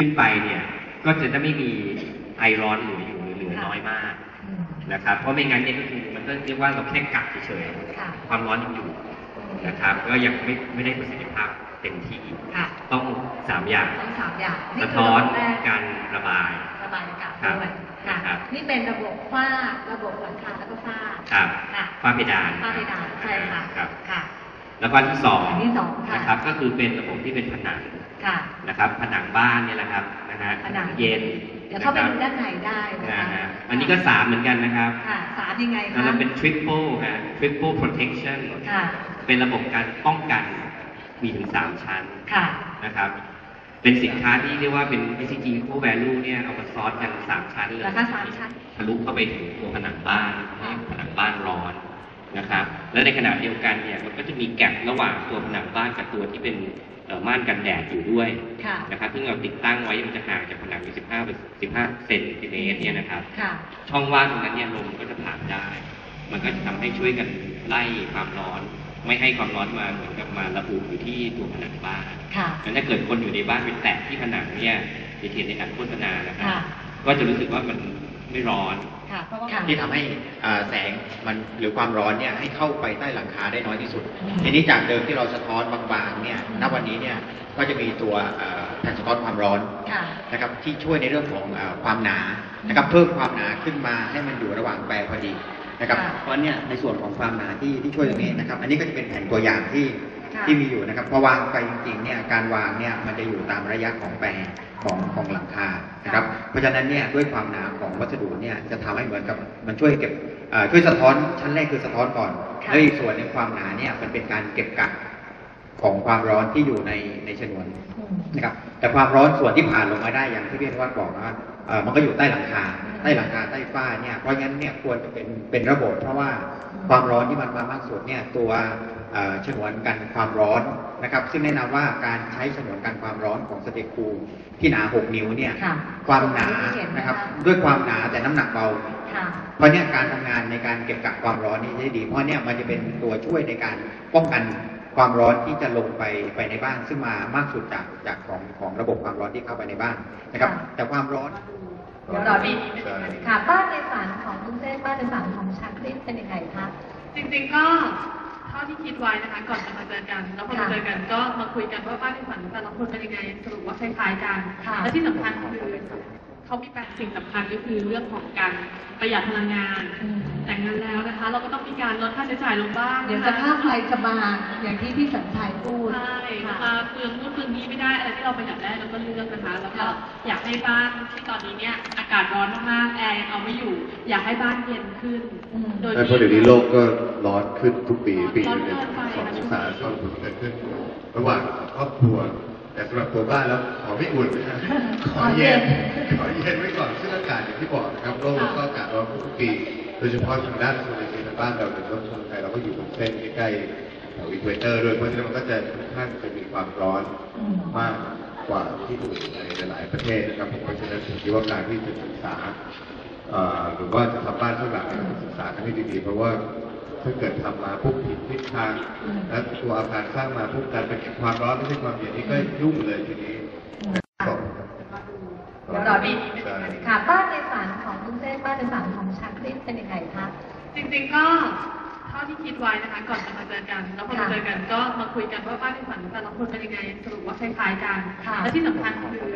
ขึ้นไปเนี่ยก็จะไม่มีไอร้อนเหลืออยู่หรือเหลือน้อยมากอืมนะครับ เพราะไม่งั้นเนี่ยก็คือมันก็เรียกว่าเราแค่กักเฉยค่ะๆความร้อนยังอยู่นะครับ ก็ยังไม่ไม่ได้ประสิทธิภาพเต็มที่ค่ะต้องสามอย่างทั้งสามอย่างสะท้อนคืระบบแรกการระบายระบายอากาศครับด้วยค่ะครับนี่เป็นระบบฝ้าระบบหลังคาแล้วก็ฝ้าครับค่ะฝ้าเพดานฝ้าเพดานใช่ค่ะครับค่ะ แล้วก็อันที่สองอันที่สองค่ะนะครับก็คือเป็นระบบที่เป็นผนังค่ะ นะครับ ผนังบ้านเนี่ยแหละครับนะฮะผนังเย็นเดี๋ยวเข้าไปนะครับดูด้านในได้นะนะคะฮะคะอันนี้ก็สามเหมือนกันนะครับค่ะสามยังไงแล้วคะเราเป็น triple ฮะ triple protection ค่ะเป็นระบบการป้องกันมีถึงสามชั้นค่ะนะครับเป็นสินค้าที่เรียกว่าเป็น SCG Eco Value เนี่ยเอามาซ้อนกันสามชั้นเลยราคาสามชั้นทะลุเข้าไปถึงตัวผนังบ้านให้ผนังบ้านร้อน นะครับ และในขณะเดียวกันเนี่ยมันก็จะมีแกลบระหว่างตัวผนังบ้านกับตัวที่เป็นเอ่อม่านกันแดดอยู่ด้วยค่ะนะครับซึ่งเราติดตั้งไว้มันจะห่างจากผนังอยู่15 15เซนติเมตรเนี่ยนะครับค่ะช่องว่างตรงนั้นเนี่ยลมก็จะผ่านได้ มันก็จะทำให้ช่วยกันไล่ความร้อน ไม่ให้ความร้อนมาเหมือนกับมาระอุอยู่ที่ตัวผนังบ้านค่ะงั้นถ้าเกิดคนอยู่ในบ้านไปแตะที่ผนังเนี่ยจะเห็นในการโฆษณานะครับค่ะก็จะรู้สึกว่ามันไม่ร้อน ค่ะเพราะว่า ที่ทำให้อ่าแสงมันหรือความร้อนเนี่ยให้เข้าไปใต้หลังคาได้น้อยที่สุดอืมทีนี้จากเดิมที่เราสะท้อนบางๆเนี่ยณวันนี้เนี่ยก็จะมีตัวอ่าแผ่นสะท้อนความร้อนค่ะนะครับที่ช่วยในเรื่องของอาความหนานะครับเพิ่มความหนาขึ้นมาให้มันอยู่ระหว่างแปรพอดีนะครับค่ะ เพราะเนี่ยในส่วนของความหนาที่ที่ช่วยตรงนี้นะครับ อันนี้ก็จะเป็นแผ่นตัวอย่างที่ค่ะ ที่มีอยู่นะครับพอวางไปจริงๆเนี่ยการวางเนี่ยมันจะอยู่ตามระยะของแปรของของหลังคานะครับเพราะฉะนั้นเนี่ยด้วยความหนาของวัสดุเนี่ยจะทำให้เหมือนกับมันช่วยเก็บเอ่อช่วยสะท้อนชั้นแรกคือสะท้อนก่อนค่ะแล้วอีกส่วนหนึงความหนาเนี่ยมันเป็นการเก็บกักของความร้อนที่อยู่ในในฉนวนอืมนะครับแต่ความร้อนส่วนที่ผ่านลงมาได้อย่างที่พี่อนุวัฒน์บอกนะเอ่อมันก็อยู่ใต้หลังคาใต้หลังคาใต้ฝ้าเนี่ยเพราะงั้นเนี่ยควรจะเป็นเป็นระบบ เพราะว่าความร้อนที่มันมามากสุดเนี่ยตัวเอ่อ ฉนวนกันความร้อนนะครับ ซึ่งแนะนำว่าการใช้ฉนวนกันความร้อนของสเต็กคูลที่หนา 6 นิ้วเนี่ยค่ะความหนาที่เห็นนะคะนะครับ ด้วยความหนาแต่น้ำหนักเบาค่ะเพราะเนี่ยการทำงานในการเก็บกักความร้อนนี่ได้ดี เพราะเนี่ยมันจะเป็นตัวช่วยในการป้องกันความร้อนที่จะลงไปไปในบ้าน ซึ่งมามากสุดจากจากของของระบบความร้อนที่เข้าไปในบ้านนะครับค่ะแต่ความร้อนเดี๋ยวรอดีค่ะบ้านในฝันของคุณเส้นบ้านในฝันของชาคริสเป็นยังไงคะจริงๆก็เท่าที่คิดไว้นะคะ ก่อนจะมาเจอกัน แล้วพอมาค่ะเจอกันก็มาคุยกันว่าบ้านในฝันแต่ละคนเป็นยังไงสรุปว่าคล้ายๆกันค่ะและที่สำคัญคือ เขามีแปดสิ่งสำคัญก็คือเรื่องของการประหยัดพลังงานอืมแต่งงานแล้วนะคะ เราก็ต้องมีการลดค่าใช้จ่ายลงบ้างเดี๋ยวนคจะค่าไฟจะมาอย่างที่พี่สัญชัยพูด ใช่ค่ะมาเปลืองนู่นเปลืองนี้ไม่ได้อะไรที่เราประหยัดได้เราก็เลือกนะคะ แล้วก็ค่ะ อยากให้บ้านที่ตอนนี้เนี่ยอากาศร้อนมากๆแอร์ยังเอาไม่อยู่ อยากให้บ้านเย็นขึ้น อืม โดยเพราะเดี๋ยวนี้โลกก็ร้อนขึ้นทุกปี ปีหร้อนนึงเกินไปสององศาเข้าถึงเกิดขึ้น ระหว่างครอบครัว แต่สำหรับตัวบ้านแล้วขอไม่อุ่นนะครับขอเย็น ขอเย็นไว้ก่อนซึ่งอากาศอย่างที่บอกนะครับโลกเราก็อากาศร้อนทุกปี โดยเฉพาะทางด้านโซนเอเชียทางบ้านเราในรถชนไทยเราก็อยู่บนเส้นใกล้ๆแถวอีควอเตอร์ด้วยเพราะฉะนั้นมันก็จะค่อนข้างจะมีความร้อนอืมมากกว่าที่อื่นในหลายๆประเทศนะครับผมเพราะฉะนั้นผมคิดว่าการที่จะศึกษาเอ่อหรือว่าจะทำบ้านข้างหลังเนี่ยต้องศึกษากันให้ดีๆเพราะว่า ถ้าเกิดทำมาปุ๊บผิดทิศทางอืมและตัวอาคารสร้างมาปุ๊บการไปเก็บความร้อนไม่ใช่ความเย็นนี่ก็ยุ่งเลยทีนี้ครับเดี๋ยวรอดีใช่ค่ะบ้านในฝันของคุณเส้นบ้านในฝันของชาคริสเป็นยังไงคะจริงๆก็เท่าที่คิดไว้นะคะ ก่อนจะมาเจอกันแล้วพอมาค่ะเจอกันก็มาคุยกันว่าบ้านในฝันแต่ละคนเป็นยังไงสรุปว่าคล้ายๆกันค่ะและที่สำคัญคือ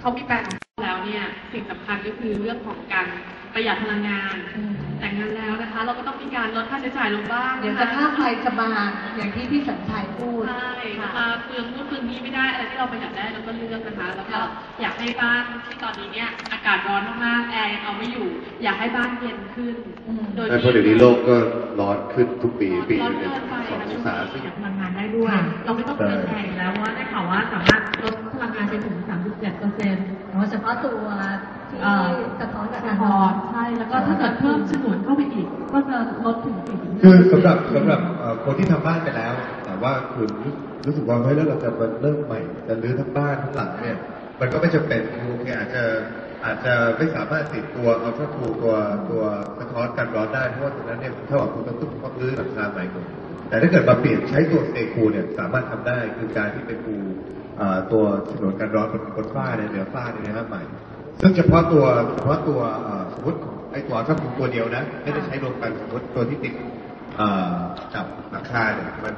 เขามีแปลนของเขาแล้วเนี่ยสิ่งสำคัญก็คือเรื่องของการประหยัดพลังงานอืม แต่งงานแล้วนะคะ เราก็ต้องมีการลดค่าใช้จ่ายลงบ้างเดี๋ยวนจะค่าไฟจะมาอย่างที่พี่สัญชัยพูด ใช่ค่ะมาเปลืองนู่นเปลืองนี้ไม่ได้อะไรที่เราประหยัดได้เราก็เลือกนะคะ แล้วก็ค่ะ อยากให้บ้านที่ตอนนี้เนี่ยอากาศร้อนมากๆแอร์ยังเอาไม่อยู่ อยากให้บ้านเย็นขึ้น อืม โดยเพราะเดี๋ยวนี้โลกก็ร้อนขึ้นทุกปี ปีหร้อนนึงเกินไปสององศาซึ่ง พลังงานได้ด้วยเราไม่ต้องเปลืองแอร์อยู่แล้วเพราะว่าได้ข่าวว่าสามารถลดพลังงานไปถึง 37เปอร์เซ็นต์ เฉพาะตัวที่ เอ่อ สะท้อนกับสะท้อนใช่ แล้วก็ถ้าเกิดเพิ่มฉนวนเข้าไปอีก ก็จะลดถึง45คือสำหรับสำหรับเอ่อคนที่ทำบ้านไปแล้ว แต่ว่าคุณรู้รู้สึกว่าเฮ้ยแล้วเราจะมาเริ่มใหม่จะรื้อทั้งบ้านทั้งหลังเนี่ย มันก็ไม่จำเป็นคือโอเคอาจจะอาจจะไม่สามารถติดตัวเอาถ้าถูตัวตัวกระทท้อนกันร้อนได้เพราะว่าตรงนั้นเนี่ยถ้าว่าคุณต้องต้องรื้อหลังคาใหม่หมดแต่ถ้าเกิดมาเปลี่ยนใช้ตัวสเตคูเนี่ยสามารถทำได้คือการที่เป็นปูอ่าตัวฉนวนกันร้อนบนบนฝ้าเนี่ยเหนือฝ้าเนี่ยนะครับใหม่ ซึ่งเฉพาะตัวเฉพาะตัวสมมติไอ้ตัวถ้าเป็นตัวเดียวนะ ไม่ได้ใช้รวมกันสมมติตัวที่ติดกับหลังคาเนี่ยมัน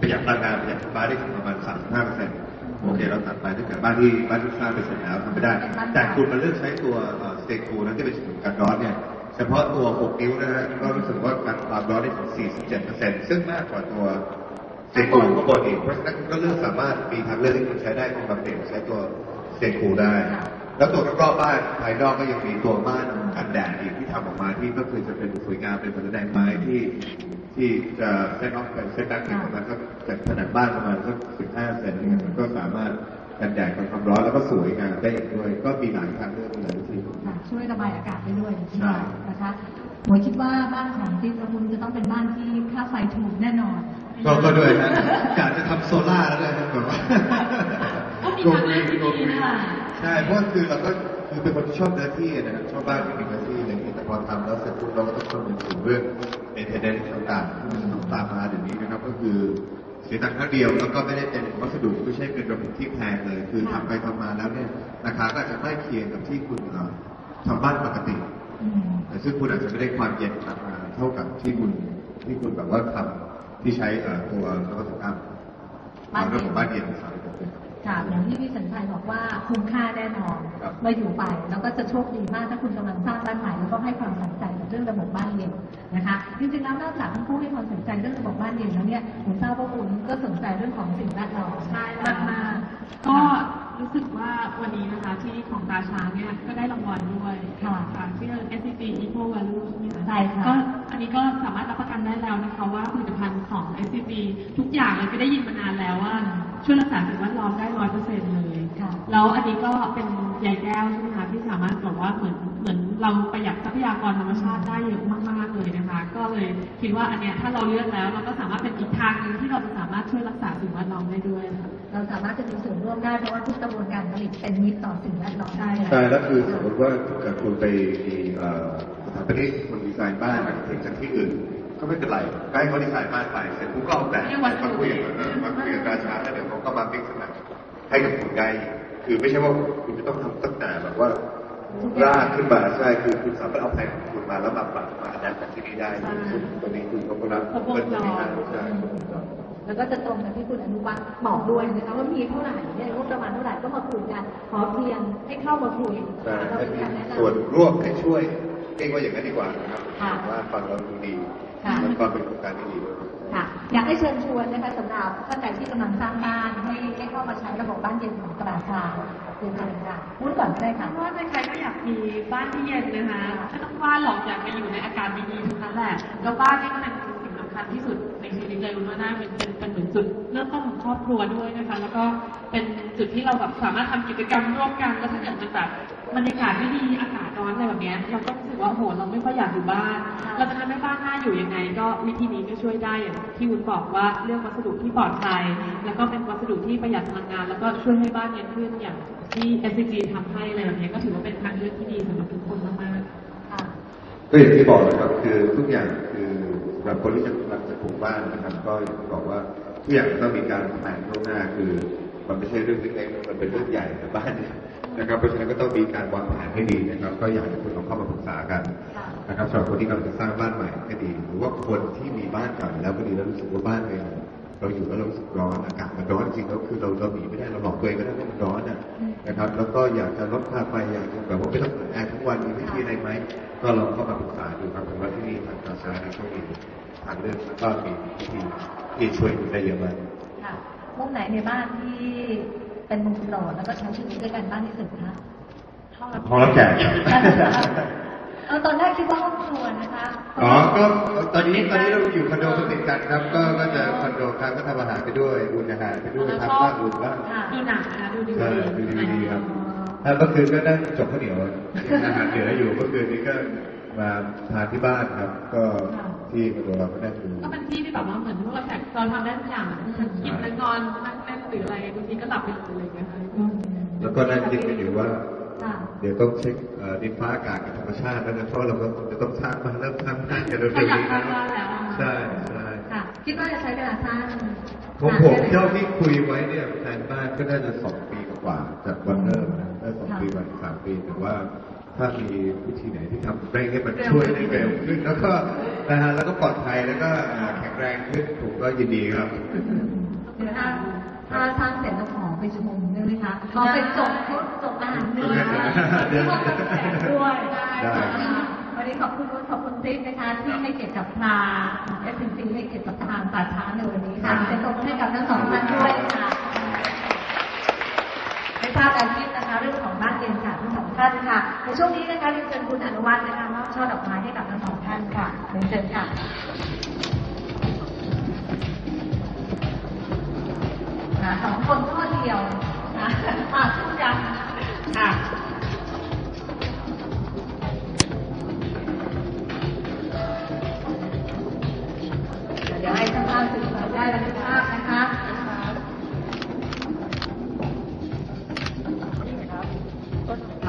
ประหยัดพลังงานประหยัดไฟฟ้าได้ถึงประมาณ 35เปอร์เซ็นต์โอเค เราตัดไปถ้าเกิดบ้านที่บ้านที่สร้างไปเสร็จแล้วทำไม่ได้ แต่คุณมาเลือกใช้ตัวสเตคูนั้นที่เป็นสูตรกันร้อนเนี่ย เฉพาะตัว 6 นิ้วนะฮะก็รู้สึกว่าการความร้อนได้ถึง 47เปอร์เซ็นต์ซึ่งมากกว่าตัวสเตคูข้างบนอีกเพราะฉะนั้นก็เลือกสามารถมีทางเลือกที่คุณใช้ได้คุณมาเปลี่ยนใช้ตัวสเตคูได้ แล้วตัวรอบๆบ้านภายนอกก็ยังมีตัวม่านกันแดดอีกที่ทำออกมาที่ก็คือจะเป็นสวยงามเป็นผนังแดงไม้ที่ ที่จะเส้นออกเป็นเส้นด้านหนึ่งประมาณสักจากผนังบ้านประมาณสักสิบห้าเซนเนี่ยมันก็สามารถกันแดดกันความร้อนแล้วก็สวยงามได้อีกด้วย ก็มีหลายทางเลือกมีหลายวิธีค่ะช่วยระบายอากาศได้ด้วยใช่นะคะหมวยคิดว่าบ้านของติ๊กและคุณจะต้องเป็นบ้านที่ค่าไฟถูกแน่นอนก็ก็ด้วยนะกะจะทำโซล่าร์แล้วด้วยนะแบบว่าก็มีทางเลือกที่ดีนะคะ ใช่เพราะว่าคือเราก็คือเป็นคนที่ชอบเนื้อที่นะครับชอบบ้านที่มีเนื้อที่อะไรอย่างนี้แต่พอทำแล้วเสร็จปุ๊บเราก็ต้องคำนึงถึงเรื่อง maintenance ต่างๆที่มันต้องตามมาเดี๋ยวนี้นะครับก็คือเสียตังค์ครั้งเดียวแล้วก็ไม่ได้เป็นวัสดุไม่ใช่เป็นระบบที่แพงเลย คือทำไปทำมาแล้วเนี่ยราคาก็อาจจะไม่เคียงกับที่คุณเอ่อทำบ้านปกติอืมแต่ซึ่งคุณอาจจะไม่ได้ความเย็นกลับมาเท่ากับที่คุณที่คุณแบบว่าทำที่ใช้เอ่อตัวนวัตกรรมบ้านเย็นเรื่องของบ้านเย็นสามระบบเลย ค่ะอย่างที่พี่สัญชัยบอกว่าคุ้มค่าแน่นอนครับเมื่ออยู่ไป แล้วก็จะโชคดีมากถ้าคุณกำลังสร้างบ้านใหม่แล้วก็ให้ความสนใจกับเรื่องระบบบ้านเย็นนะคะจริงๆแล้วนอกจากทั้งคู่ให้ความสนใจเรื่องระบบบ้านเย็นแล้วเนี่ยผมทราบว่าคุณก็สนใจเรื่องของสิ่งแวดล้อมใช่มากมากๆๆก็รู้สึกว่าวันนี้นะคะที่ของตาช้างเนี่ยก็ได้รางวัลด้วยค่ะค่ะที่เรียก SCC Equal Value ใช่ไหมคะใช่ค่ะก็อันนี้ก็สามารถรับประกันได้แล้วนะคะ ว่าผลิตภัณฑ์ของ SCC ทุกอย่างเลยก็ได้ยินมานานแล้วว่า ช่วยรักษาสิ่งแวดล้อมได้ร้อยเปอร์เซ็นต์เลยค่ะ แล้วอันนี้ก็เป็นใยแก้วใช่ไหมคะที่สามารถบอกว่าเหมือนเหมือนเราประหยัดทรัพยากรธรรมชาติได้เยอะมากๆเลยนะคะ ก็เลยคิดว่าอันเนี้ยถ้าเราเลือกแล้ว เราก็สามารถเป็นอีกทางหนึงที่เราจะสามารถช่วยรักษาสิ่งแวดล้อมได้ด้วยค่ะ เราสามารถจะมีส่วนร่วมได้เพราะว่าทุกกระบวนการผลิตเป็นมิตรต่อสิ่งแวดล้อมใช่ใช่แล้วคือสมมติว่าถ้าเกิดคุณไปมีเอ่อสถาปนิกคนดีไซน์บ้านมาเองจากที่อื่น ก็ไม่เป็นไรก็ให้เขาดีไซน์บ้านไปเสร็จปุ๊บก็เอาแบบมาคุยกับเออมาคุยกับราชาแล้วเดี๋ยวเขาก็มาพิกสนัให้กับคุณได้คือไม่ใช่ว่าคุณจะต้องทำตั้งแต่แบบว่าร่างขึ้นมาใช่คือคุณสามารถเอาแผนของคุณมาแล้วมาปรับมาอัดแบบที่นี่ได้ซึ่งตัวนี้คือเขาก็รับเงินที่ให้ใช่แล้วก็จะตรงกับที่คุณอนุวัฒน์บอกด้วยนะคะว่ามีเท่าไหร่เนี่ยงบประมาณเท่าไหร่ก็มาคุยกันขอเพียงให้เข้ามาคุยใช่เราให้เป็นมีการแนะนำส่วนร่วมให้ช่วยเรียกว่าอย่างนั้นดีกว่านะครับค่ะว่าฟังเราดูดี ค่ะมันก็เป็นโครงการที่ดีด้วยค่ะอยากให้เชิญชวนนะคะสำหรับท่านใดที่กำลังสร้างบ้านให้ให้เข้ามาใช้ระบบบ้านเย็นของกระดาษชาคือเชิญค่ะพูดก่อนก็ได้ค่ะเพราะว่าใครๆก็อยากมีบ้านที่เย็นนะคะไม่ต้องบ้านหรอกอยากมาอยู่ในอากาศดีๆทั้งนั้นแหละแล้วบ้านนี่ก็เป็นสิ่งสำ คัญที่สุดในชีวิตเลยว่าน่าเป็นเป็นเป็นเหมือนจุดเริ่มต้นของครอบครัวด้วยนะคะ แล้วก็เป็นจุดที่เราแบบสามารถทำกิจกรรมร่วมกันแล้วถ้าเกิดมันแบบบรรยากาศไม่ดีอากาศร้อนอะไรแบบนี้เราก็รู้สึกว่าโหเราไม่ค่อยอยากอยู่บ้าน เราจะทำให้บ้านน่าอยู่ยังไง ก็วิธีนี้ก็ช่วยได้อย่างที่วุ้นบอกว่าเลือกวัสดุที่ปลอดภัย แล้วก็เป็นวัสดุที่ประหยัดพลังงาน แล้วก็ช่วยให้บ้านเย็นขึ้นอย่างที่ SCG ทำให้อะไรแบบนี้ก็ถือว่าเป็นทางเลือกที่ดีสำหรับทุกคนมากๆค่ะก็อย่างที่บอกนะครับคือทุกอย่างคือำหรับคนที่จะกำลังจะปลูกบ้านนะครับ ก็อยางที่บอกว่าทุกอย่างต้องมีการแผนล่วงหน้าคือ มันไม่ใช่เรื่องเล็กๆมันเป็นเรื่องใหญ่ในบ้านเนี่ยนะครับเพราะฉะนั้นก็ต้องมีการวางแผนให้ดีนะครับ ก็อยากให้คุณลองเข้ามาปรึกษากันนะครับสำหรับคนที่กำลังจะสร้างบ้านใหม่ก็ดี หรือว่าคนที่มีบ้านเก่าแล้วก็ดีแล้วรู้สึกว่าบ้านเอง เราอยู่แล้วเรารู้สึกร้อนอากาศมันร้อนจริงแล้วคือเราเราหนีไม่ได้เราหลอกตัวเองไม่ได้ว่ามันร้อนอะนะครับ แล้วก็อยากจะลดค่าไฟอยากจะแบบว่าไม่ต้องเปิดแอร์ทุกวันมีวิธีอะไรไหมก็ลองเข้ามาปรึกษาดูครับผมว่าที่นี่ทางการช้าในช่วงนี้ทางเลือกแล้วก็มีวิธีที่ช่วยคุณได้เยอะมากค่ะมุมไหนในบ้านที่เป็นมุมโปรดแล้วก็ใช้ชีวิตด้วยกันบ้านที่สุดคะห้องรับแขก ครับเออตอนแรกคิดว่าห้องครัวนะคะอ๋อ ก็ตอนนี้ตอนนี้เราอยู่คอนโดติดกันครับ ก็ก็จะคอนโดครับก็ทำอาหารไปด้วยอุ่นอาหารไปด้วยทำบ้างอุ่นบ้างค่ะดูหนังนะคะดูดีใช่ดูดีดีครับแล้วเมื่อคืนก็นั่งจบข้าวเหนียวกินอาหารเหลืออยู่เมื่อคืนนี้ก็มาทานที่บ้านครับ ก็ที่คอนโดเราก็นั่งดูก็เป็นที่ที่แบบว่าเหมือนพวกเราแขกเราทำได้ทุกอย่างกินแล้วนอนนั่งเล่นหรืออะไรบางทีก็หลับไปเลยอะไรอย่างเงี้ยค่ะอืมแล้วก็นั่งคิดกันอยู่ว่าค่ะ เดี๋ยวต้องเช็คเอ่อดินฟ้าอากาศกับธรรมชาติแล้วนะเพราะเราก็จะต้องสร้างบ้านเริ่มสร้างบ้านกันเร็วๆนี้อยากสร้างบ้านแล้วใช่ใช่ค่ะคิดว่าจะใช้เวลาสร้างของผมนานแค่เท่าไหนที่คุยไว้เนี่ยแผนบ้านก็น่าจะสองปีกว่าๆจากวันเริ่มนะได้สองปีกว่าสามปีแต่ว่าถ้ามีวิธีไหนที่ทำเร่งให้มันช่วยได้เร็วขึ้นแล้วก็นะฮะแล้วก็ปลอดภัยแล้วก็อ่าแข็งแรงขึ้นผมก็ยินดีครับเดี๋ยวถ้าถ้าสร้างเสร็จแล้วขอไปชม ได้ไหมคะขอไปจบจบอาหารเนื้อได้ขอบคุณแขกด้วยได้ค่ะวันนี้ขอบคุณขอบคุณติ๊กนะคะที่ให้เกียรติกับพลาเอสซีให้เกียรติกับทางป่าช้าในวันนี้ค่ะเป็นตัวให้กับทั้งสองท่านด้วยค่ะไม่ทราบการคิดนะคะเรื่องของบ้านเรียนค่ะทั้งสองท่านค่ะในช่วงนี้นะคะเรียนเชิญคุณอนุวัฒน์นะคะมอบช่อดอกไม้ให้กับทั้งสองท่านค่ะเรียนเชิญค่ะนะสองคนข้อเดียว นะมาสู้กันค่ะเดี๋ยวให้ช่างภาพสื่อสารได้บันทึกภาพนะคะ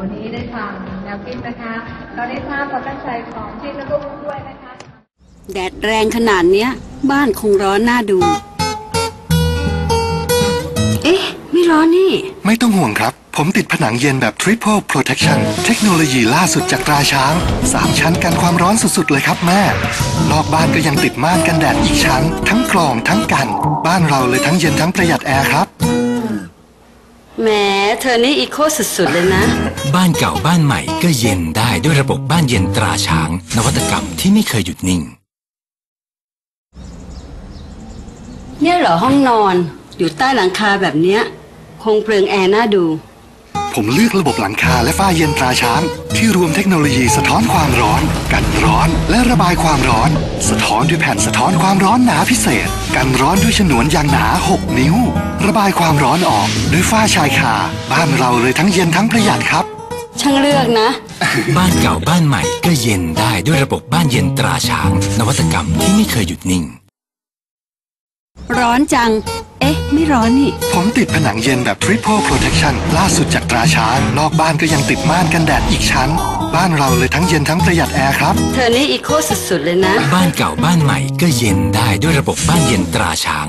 วันนี้ได้ฟังแนวคิดนะคะ เราได้ทราบความตั้งใจของทีมและก็ผู้ด้วยนะคะ แดดแรงขนาดเนี้ย บ้านคงร้อนน่าดู อ๊ะไม่ร้อนนี่ ไม่ต้องห่วงครับ ผมติดผนังเย็นแบบ Triple Protection เทคโนโลยีล่าสุดจากตราช้าง 3 ชั้นกันความร้อนสุด ๆ เลยครับแม่ นอกบ้านก็ยังติดม่านกันแดดอีกชั้น ทั้งกรองทั้งกัน บ้านเราเลยทั้งเย็นทั้งประหยัดแอร์ครับ แหมเธอนี่อีโคสุด ๆ เลยนะ บ้านเก่าบ้านใหม่ก็เย็นได้ด้วยระบบบ้านเย็นตราช้าง นวัตกรรมที่ไม่เคยหยุดนิ่ง เนี่ยเหรอห้องนอนอยู่ใต้หลังคาแบบเนี้ย คงเปลืองแอร์น่าดู ผมเลือกระบบหลังคาและฝ้าเย็นตราช้าง ที่รวมเทคโนโลยีสะท้อนความร้อน กันร้อนและระบายความร้อน สะท้อนด้วยแผ่นสะท้อนความร้อนหนาพิเศษ กันร้อนด้วยฉนวนยางหนา 6 นิ้ว ระบายความร้อนออกด้วยฝ้าชายคา บ้านเราเลยทั้งเย็นทั้งประหยัดครับ ช่างเลือกนะ บ้านเก่าบ้านใหม่ก็เย็นได้ด้วยระบบบ้านเย็นตราช้าง นวัตกรรมที่ไม่เคยหยุดนิ่ง ร้อนจัง อ๊ะ ไม่ร้อนนี่ ผมติดผนังเย็นแบบ Triple Protection ล่าสุดจากตราช้าง นอกบ้านก็ยังติดม่านกันแดดอีกชั้น บ้านเราเลยทั้งเย็นทั้งประหยัดแอร์ครับ เธอนี่อีโคสุดๆเลยนะ บ้านเก่าบ้านใหม่ก็เย็นได้ด้วยระบบบ้านเย็นตราช้าง